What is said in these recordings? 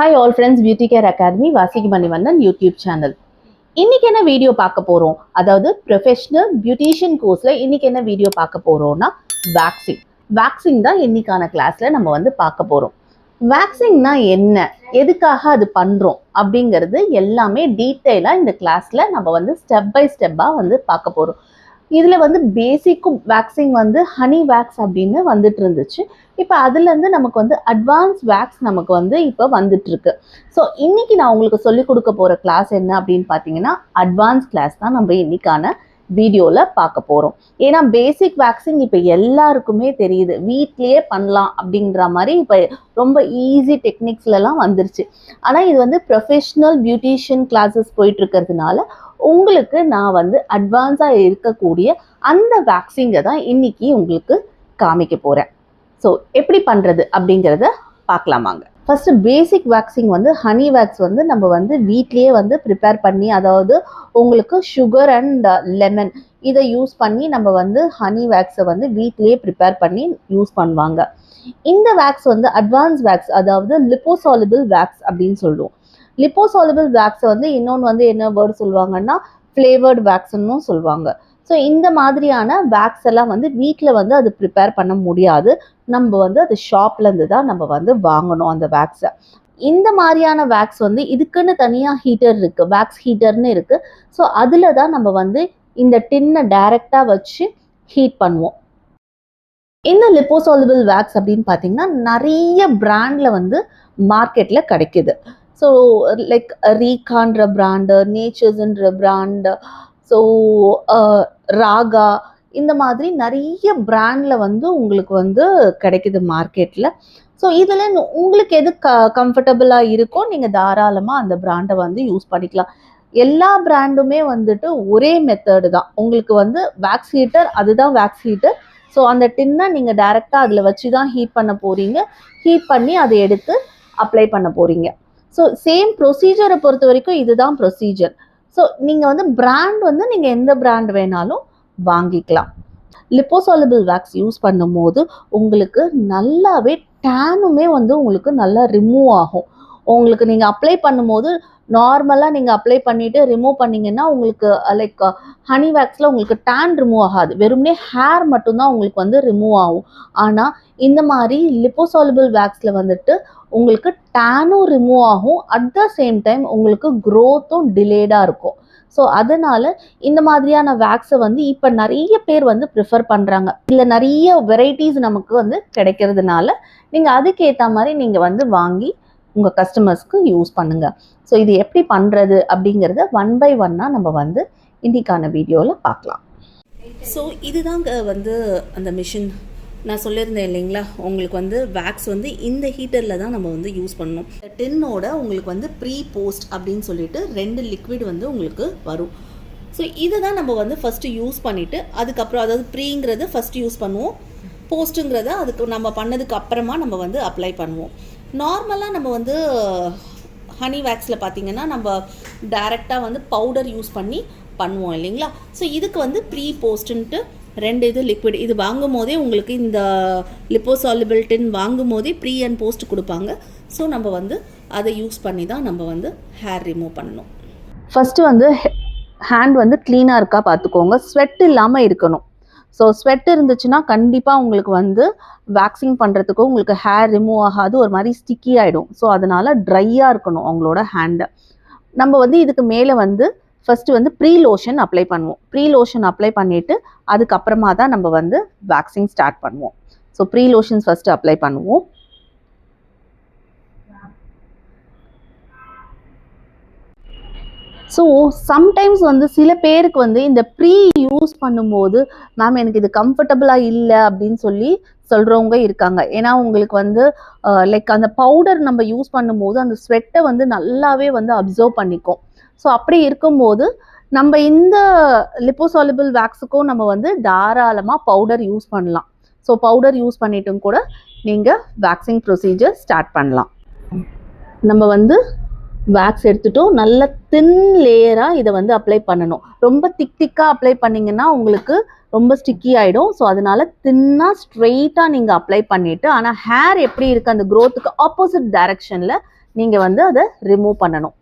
Hi all friends beauty care academy வாசிக்கு Manivannan YouTube channel இன்னைக்கு என்ன video பார்க்க போறோம்? அதாவது ப்ரொஃபஷ்னல் பியூட்டிஷியன் கோர்ஸ்ல இன்னைக்கு என்ன வீடியோ பார்க்க போறோம்னா வேக்சிங் வேக்சிங் தான் இன்னைக்கான கிளாஸ்ல நம்ம வந்து பார்க்க போறோம். வேக்சிங்னா என்ன? எதுக்காக அது பண்றோம்? அப்படிங்கிறது எல்லாமே டீட்டெயிலாக இந்த கிளாஸில் நம்ம வந்து ஸ்டெப் பை ஸ்டெப்பாக வந்து பார்க்க போகிறோம் இதில் வந்து பேசிக்கும் வேக்சிங் வந்து ஹனி வேக்ஸ் அப்படின்னு வந்துட்டு இருந்துச்சு. இப்போ அதுலேருந்து நமக்கு வந்து அட்வான்ஸ் வேக்ஸ் நமக்கு வந்து இப்போ வந்துட்டுருக்கு ஸோ இன்றைக்கி நான் உங்களுக்கு சொல்லிக் கொடுக்க போகிற கிளாஸ் என்ன அப்படின்னு பார்த்தீங்கன்னா அட்வான்ஸ் கிளாஸ் தான் நம்ம இன்னைக்கான வீடியோவில் பார்க்க போகிறோம் ஏன்னா பேசிக் வேக்சிங் இப்போ எல்லாருக்குமே தெரியுது. வீட்லேயே பண்ணலாம் அப்படின்ற மாதிரி இப்போ ரொம்ப ஈஸி டெக்னிக்ஸ்லலாம் வந்துருச்சு. ஆனால் இது வந்து ப்ரொஃபஷ்னல் பியூட்டிஷியன் கிளாஸஸ் போயிட்டு இருக்கிறதுனால உங்களுக்கு நான் வந்து அட்வான்ஸாக இருக்கக்கூடிய அந்த வேக்சிங்கை தான் இன்னைக்கு உங்களுக்கு காமிக்க போகிறேன் ஸோ எப்படி பண்ணுறது அப்படிங்கிறத பார்க்கலாமாங்க ஃபஸ்ட்டு பேசிக் வேக்சிங் வந்து ஹனி வேக்ஸ் வந்து நம்ம வந்து வீட்லேயே வந்து ப்ரிப்பேர் பண்ணி அதாவது உங்களுக்கு சுகர் அண்ட் லெமன் இதை யூஸ் பண்ணி நம்ம வந்து ஹனி வேக்ஸை வந்து வீட்லேயே ப்ரிப்பேர் பண்ணி யூஸ் பண்ணுவாங்க. இந்த வேக்ஸ் வந்து அட்வான்ஸ் வேக்ஸ் அதாவது லிப்போசாலிபிள் வேக்ஸ் அப்படின்னு சொல்லுவோம். லிப்போசாலபிள் வேக்ஸை வந்து இன்னொன்று வந்து என்ன வேர்டு சொல்லுவாங்கன்னா ஃப்ளேவர்டு வேக்ஸ்ன்னு சொல்லுவாங்க. ஸோ இந்த மாதிரியான வேக்ஸ் எல்லாம் வந்து வீட்டில் வந்து அது ப்ரிப்பேர் பண்ண முடியாது. நம்ம வந்து அது ஷாப்லேருந்து தான் நம்ம வந்து வாங்கணும் அந்த வேக்ஸை இந்த மாதிரியான வேக்ஸ் வந்து இதுக்குன்னு தனியாக ஹீட்டர் இருக்குது வேக்ஸ் ஹீட்டர்னு இருக்குது ஸோ அதில் தான் நம்ம வந்து இந்த டின்னை டைரெக்டாக வச்சு ஹீட் பண்ணுவோம். இந்த லிப்போசாலிபிள் வேக்ஸ் அப்படின்னு பார்த்தீங்கன்னா நிறைய பிராண்டில் வந்து மார்க்கெட்டில் கிடைக்குது. ஸோ லைக் ரீகான்ற பிராண்டு நேச்சர்ஸ்ன்ற பிராண்டு ஸோ ராகா இந்த மாதிரி நிறைய பிராண்டில் வந்து உங்களுக்கு வந்து கிடைக்குது மார்க்கெட்டில் ஸோ இதில் உங்களுக்கு எது க கம்ஃபர்டபுளாக இருக்கோ நீங்கள் தாராளமாக அந்த பிராண்டை வந்து யூஸ் பண்ணிக்கலாம். எல்லா பிராண்டுமே வந்துட்டு ஒரே மெத்தடு தான். உங்களுக்கு வந்து வேக்ஸ் ஹீட்டர் அதுதான் வேக்ஸ் ஹீட்டர் ஸோ அந்த டின்னை நீங்கள் டைரெக்டாக அதில் வச்சு தான் ஹீட் பண்ண போகிறீங்க ஹீட் பண்ணி அதை எடுத்து அப்ளை பண்ண போகிறீங்க ஸோ சேம் ப்ரொசீஜரை பொறுத்த வரைக்கும் இதுதான் ப்ரொசீஜர் ஸோ நீங்கள் வந்து பிராண்ட் வந்து நீங்கள் எந்த பிராண்ட் வேணாலும் வாங்கிக்கலாம். லிப்போசாலபிள் வேக்ஸ் யூஸ் பண்ணும்போது உங்களுக்கு நல்லாவே டேனுமே வந்து உங்களுக்கு நல்லா ரிமூவ் ஆகும். உங்களுக்கு நீங்கள் அப்ளை பண்ணும்போது நார்மலாக நீங்கள் அப்ளை பண்ணிவிட்டு ரிமூவ் பண்ணிங்கன்னா உங்களுக்கு லைக் ஹனி வேக்ஸில் உங்களுக்கு டேன் ரிமூவ் ஆகாது. வெறும்னே ஹேர் மட்டும்தான் உங்களுக்கு வந்து ரிமூவ் ஆகும். ஆனால் இந்த மாதிரி லிப்போசாலபிள் வேக்ஸில் வந்துட்டு உங்களுக்கு டேனும் ரிமூவ் ஆகும். அட் த சேம் டைம் உங்களுக்கு க்ரோத்தும் டிலேடாக இருக்கும். ஸோ அதனால் இந்த மாதிரியான வேக்ஸை வந்து இப்போ நிறைய பேர் வந்து ப்ரிஃபர் பண்ணுறாங்க இல்லை நிறைய வெரைட்டிஸ் நமக்கு வந்து கிடைக்கிறதுனால நீங்கள் அதுக்கேற்ற மாதிரி நீங்கள் வந்து வாங்கி உங்கள் கஸ்டமர்ஸ்க்கு யூஸ் பண்ணுங்கள் ஸோ இது எப்படி பண்ணுறது அப்படிங்கிறத ஒன் பை ஒன்னாக நம்ம வந்து இன்றைக்கான வீடியோவில் பார்க்கலாம். ஸோ இதுதாங்க வந்து அந்த மிஷின் நான் சொல்லியிருந்தேன் இல்லைங்களா? உங்களுக்கு வந்து வேக்ஸ் வந்து இந்த ஹீட்டரில் தான் நம்ம வந்து யூஸ் பண்ணணும். டென்னோட உங்களுக்கு வந்து ப்ரீ போஸ்ட் அப்படின்னு சொல்லிட்டு ரெண்டு லிக்விட் வந்து உங்களுக்கு வரும். ஸோ இதை தான் நம்ம வந்து ஃபஸ்ட்டு யூஸ் பண்ணிவிட்டு அதுக்கப்புறம் அதாவது ப்ரீங்கிறத ஃபஸ்ட்டு யூஸ் பண்ணுவோம். போஸ்ட்டுங்கிறத அதுக்கு நம்ம பண்ணதுக்கு அப்புறமா நம்ம வந்து அப்ளை பண்ணுவோம். நார்மலாக நம்ம வந்து ஹனி வேக்ஸில் பார்த்தீங்கன்னா நம்ம டைரெக்டாக வந்து பவுடர் யூஸ் பண்ணி பண்ணுவோம் இல்லைங்களா? ஸோ இதுக்கு வந்து ப்ரீ போஸ்ட்டுன்ட்டு ரெண்டு இது லிக்விட் இது வாங்கும் போதே உங்களுக்கு இந்த லிப்போசாலிபிள் வாங்கும் போதே ப்ரீ அண்ட் போஸ்ட் கொடுப்பாங்க. ஸோ நம்ம வந்து அதை யூஸ் பண்ணி தான் நம்ம வந்து ஹேர் ரிமூவ் பண்ணணும். ஃபஸ்ட்டு வந்து ஹேண்ட் வந்து க்ளீனாக இருக்கா பார்த்துக்கோங்க ஸ்வெட் இல்லாமல் இருக்கணும். ஸோ ஸ்வெட் இருந்துச்சுன்னா கண்டிப்பாக உங்களுக்கு வந்து வேக்சிங் பண்ணுறதுக்கும் உங்களுக்கு ஹேர் ரிமூவ் ஆகாது ஒரு மாதிரி ஸ்டிக்கி ஆகிடும் ஸோ அதனால் ட்ரையாக இருக்கணும் அவங்களோட ஹேண்டை நம்ம வந்து இதுக்கு மேலே வந்து ஃபஸ்ட்டு வந்து ப்ரீ லோஷன் அப்ளை பண்ணுவோம். ப்ரீ லோஷன் அப்ளை பண்ணிவிட்டு அதுக்கப்புறமா தான் நம்ம வந்து வேக்சிங் ஸ்டார்ட் பண்ணுவோம். So pre lotions first apply பண்ணுவோம். ஸோ சம்டைம்ஸ் வந்து சில பேருக்கு வந்து இந்த ப்ரீ யூஸ் பண்ணும்போது மேம் எனக்கு இது கம்ஃபர்டபுளாக இல்லை அப்படின்னு சொல்லி சொல்கிறவங்க இருக்காங்க. ஏன்னா உங்களுக்கு வந்து லைக் அந்த பவுடர் நம்ம யூஸ் பண்ணும்போது அந்த ஸ்வெட்டை வந்து நல்லாவே வந்து அப்சர்வ் பண்ணிக்கும். ஸோ அப்படி இருக்கும்போது நம்ம இந்த லிப்போசாலிபிள் வேக்ஸுக்கும் நம்ம வந்து தாராளமாக பவுடர் யூஸ் பண்ணலாம். ஸோ பவுடர் யூஸ் பண்ணிட்டும் கூட நீங்கள் வேக்சிங் ப்ரொசீஜர் ஸ்டார்ட் பண்ணலாம். நம்ம வந்து வேக்ஸ் எடுத்துட்டும் நல்ல தின் லேயராக இதை வந்து அப்ளை பண்ணணும். ரொம்ப திக் திக்காக அப்ளை பண்ணிங்கன்னா உங்களுக்கு ரொம்ப ஸ்டிக்கி ஆகிடும் ஸோ அதனால தின்னாக ஸ்ட்ரெயிட்டாக நீங்கள் அப்ளை பண்ணிவிட்டு ஆனால் ஹேர் எப்படி இருக்குது அந்த க்ரோத்துக்கு ஆப்போசிட் டைரக்ஷனில் நீங்கள் வந்து அதை ரிமூவ் பண்ணணும்.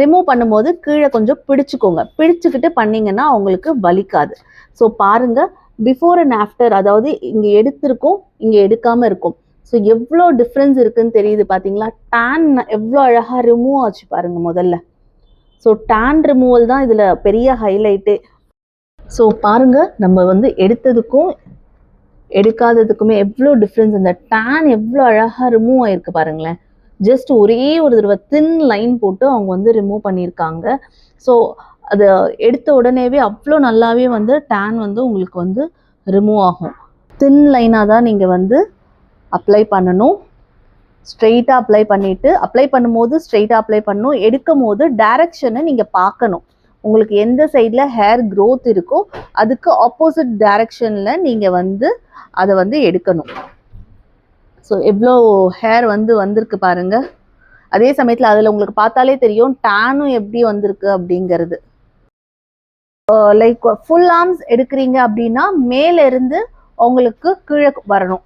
ரிமூவ் பண்ணும்போது கீழே கொஞ்சம் பிடிச்சிக்கோங்க. பிடிச்சிக்கிட்டு பண்ணிங்கன்னா உங்களுக்கு வலிக்காது. ஸோ பாருங்க பிஃபோர் அண்ட் ஆஃப்டர் அதாவது இங்கே எடுத்திருக்கும் இங்கே எடுக்காமல் இருக்கும். ஸோ எவ்வளோ டிஃப்ரென்ஸ் இருக்குன்னு தெரியுது பார்த்தீங்களா டேன் எவ்வளோ அழகாக ரிமூவ் ஆச்சு பாருங்கள் முதல்ல. ஸோ டேன் ரிமூவல் தான் இதில் பெரிய ஹைலைட்டே ஸோ பாருங்க நம்ம வந்து எடுத்ததுக்கும் எடுக்காததுக்குமே எவ்வளோ டிஃப்ரென்ஸ் இந்த டேன் எவ்வளோ அழகாக ரிமூவ் ஆயிருக்கு பாருங்களேன். ஜஸ்ட் ஒரே ஒரு தடவை தின் லைன் போட்டு அவங்க வந்து ரிமூவ் பண்ணியிருக்காங்க. ஸோ அதை எடுத்த உடனேவே அவ்வளோ நல்லாவே வந்து டேன் வந்து உங்களுக்கு வந்து ரிமூவ் ஆகும். தின் லைனாக தான் நீங்கள் வந்து அப்ளை பண்ணணும். ஸ்ட்ரெயிட்டாக அப்ளை பண்ணிவிட்டு அப்ளை பண்ணும்போது ஸ்ட்ரெயிட்டாக அப்ளை பண்ணணும். எடுக்கும் போது டேரக்ஷனை நீங்கள் பார்க்கணும். உங்களுக்கு எந்த சைடில் ஹேர் க்ரோத் இருக்கோ அதுக்கு ஆப்போசிட் டேரெக்ஷனில் நீங்கள் வந்து அதை வந்து எடுக்கணும். ஸோ எவ்வளோ ஹேர் வந்து வந்திருக்கு பாருங்கள் அதே சமயத்தில் அதில் உங்களுக்கு பார்த்தாலே தெரியும் டேனும் எப்படி வந்திருக்கு அப்படிங்கிறது. லைக் ஃபுல் ஆர்ம்ஸ் எடுக்கிறீங்க அப்படின்னா மேலேருந்து உங்களுக்கு கீழே வரணும்.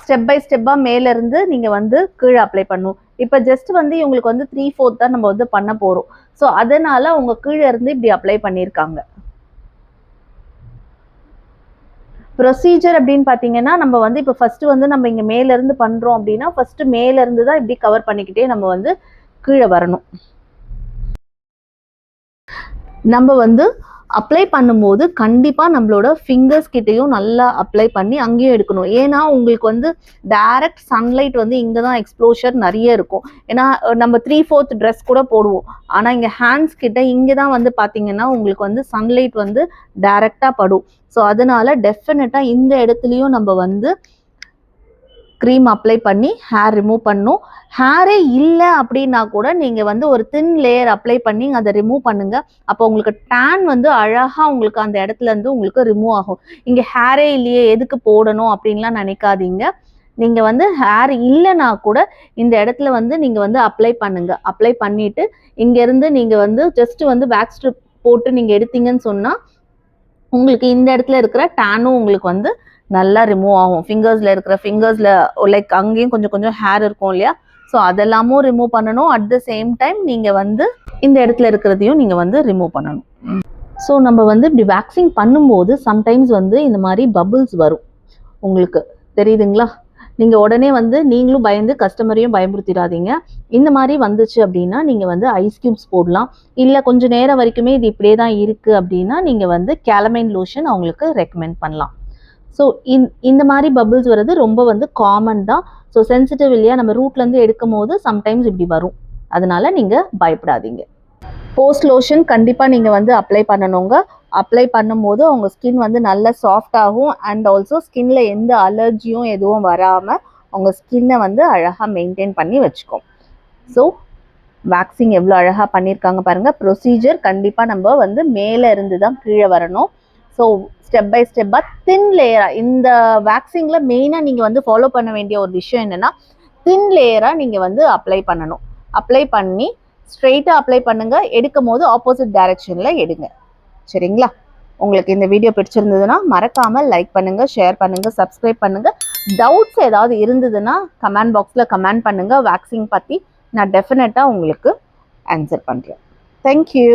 ஸ்டெப் பை ஸ்டெப்பாக மேல இருந்து நீங்கள் வந்து கீழே அப்ளை பண்ணும் இப்போ ஜஸ்ட் வந்து இவங்களுக்கு வந்து த்ரீ ஃபோர்த் தான் நம்ம வந்து பண்ண போகிறோம் ஸோ அதனால அவங்க கீழே இருந்து இப்படி அப்ளை பண்ணியிருக்காங்க. ப்ரொசீஜர் அப்படின்னு பார்த்தீங்கன்னா நம்ம வந்து இப்போ ஃபர்ஸ்ட் வந்து நம்ம இங்கே மேல இருந்து பண்ணுறோம் அப்படின்னா ஃபர்ஸ்ட் மேல இருந்து தான் இப்படி கவர் பண்ணிக்கிட்டே நம்ம வந்து கீழே வரணும். நம்ம வந்து அப்ளை பண்ணும்போது கண்டிப்பாக நம்மளோட ஃபிங்கர்ஸ் கிட்டேயும் நல்லா அப்ளை பண்ணி அங்கேயும் எடுக்கணும். ஏன்னா உங்களுக்கு வந்து டைரக்ட் சன்லைட் வந்து இங்கே தான் எக்ஸ்ப்ளோஷர் நிறைய இருக்கும். ஏன்னா நம்ம த்ரீ ஃபோர்த் ட்ரெஸ் கூட போடுவோம். ஆனால் இங்கே ஹேண்ட்ஸ் கிட்ட இங்கே தான் வந்து பார்த்தீங்கன்னா உங்களுக்கு வந்து சன்லைட் வந்து டைரெக்டாக படும். ஸோ அதனால டெஃபினட்டாக இந்த இடத்துலையும் நம்ம வந்து க்ரீம் அப்ளை பண்ணி ஹேர் ரிமூவ் பண்ணும். ஹேரே இல்லை அப்படின்னா கூட நீங்கள் வந்து ஒரு தின் லேயர் அப்ளை பண்ணி அதை ரிமூவ் பண்ணுங்க. அப்போ உங்களுக்கு டேன் வந்து அழகாக உங்களுக்கு அந்த இடத்துல இருந்து உங்களுக்கு ரிமூவ் ஆகும். இங்கே ஹேரே இல்லையே எதுக்கு போடணும் அப்படின்லாம் நினைக்காதீங்க. நீங்கள் வந்து ஹேர் இல்லைன்னா கூட இந்த இடத்துல வந்து நீங்கள் வந்து அப்ளை பண்ணுங்க. அப்ளை பண்ணிட்டு இங்கேருந்து நீங்கள் வந்து ஜஸ்ட் வந்து பேக் ஸ்ட்ரிப் போட்டு நீங்கள் எடுத்தீங்கன்னு சொன்னால் உங்களுக்கு இந்த இடத்துல இருக்கிற டேனும் உங்களுக்கு வந்து நல்லா ரிமூவ் ஆகும். ஃபிங்கர்ஸில் இருக்கிற ஃபிங்கர்ஸில் லைக் அங்கேயும் கொஞ்சம் கொஞ்சம் ஹேர் இருக்கும் இல்லையா? ஸோ அதெல்லாமும் ரிமூவ் பண்ணணும். அட் த சேம் டைம் நீங்கள் வந்து இந்த இடத்துல இருக்கிறதையும் நீங்கள் வந்து ரிமூவ் பண்ணணும். ஸோ நம்ம வந்து இப்படி வேக்சிங் பண்ணும்போது சம்டைம்ஸ் வந்து இந்த மாதிரி பபுள்ஸ் வரும். உங்களுக்கு தெரியுதுங்களா? நீங்கள் உடனே வந்து நீங்களும் பயந்து கஸ்டமரையும் பயமுறுத்திடாதீங்க. இந்த மாதிரி வந்துச்சு அப்படின்னா நீங்கள் வந்து ஐஸ் கியூப்ஸ் போடலாம். இல்லை கொஞ்சம் நேரம் வரைக்குமே இது இப்படியே தான் இருக்குது அப்படின்னா நீங்கள் வந்து கேலமைன் லோஷன் அவங்களுக்கு ரெக்கமெண்ட் பண்ணலாம். ஸோ இந் இந்த மாதிரி பபிள்ஸ் வர்றது ரொம்ப வந்து காமன் தான். ஸோ சென்சிட்டிவ் இல்லையா? நம்ம ரூட்லேருந்து எடுக்கும் போது சம்டைம்ஸ் இப்படி வரும். அதனால நீங்கள் பயப்படாதீங்க. போஸ்ட் லோஷன் கண்டிப்பாக நீங்கள் வந்து அப்ளை பண்ணணுங்க. அப்ளை பண்ணும்போது அவங்க ஸ்கின் வந்து நல்ல சாஃப்டாகும் அண்ட் ஆல்சோ ஸ்கின்ல எந்த அலர்ஜியும் எதுவும் வராமல் உங்கள் ஸ்கின்னை வந்து அழகாக மெயின்டைன் பண்ணி வச்சுக்கோம். ஸோ வேக்சிங் எவ்வளோ அழகாக பண்ணியிருக்காங்க பாருங்கள் ப்ரொசீஜர் கண்டிப்பாக நம்ம வந்து மேலே இருந்து தான் கீழே வரணும். ஸோ ஸ்டெப் பை ஸ்டெப்பாக தின் லேயராக இந்த வேக்சிங்கில் மெயினாக நீங்கள் வந்து ஃபாலோ பண்ண வேண்டிய ஒரு விஷயம் என்னென்னா தின் லேயராக நீங்கள் வந்து அப்ளை பண்ணணும். அப்ளை பண்ணி ஸ்ட்ரெயிட்டாக அப்ளை பண்ணுங்கள் எடுக்கும் போது ஆப்போசிட் டைரெக்ஷனில் எடுங்க. சரிங்களா? உங்களுக்கு இந்த வீடியோ பிடிச்சிருந்ததுன்னா மறக்காமல் லைக் பண்ணுங்கள் ஷேர் பண்ணுங்கள் சப்ஸ்கிரைப் பண்ணுங்கள் டவுட்ஸ் ஏதாவது இருந்ததுன்னா கமெண்ட் பாக்ஸில் கமெண்ட் பண்ணுங்கள் வேக்சின் பற்றி நான் டெஃபினட்டாக உங்களுக்கு ஆன்சர் பண்ணுறேன் தேங்க்யூ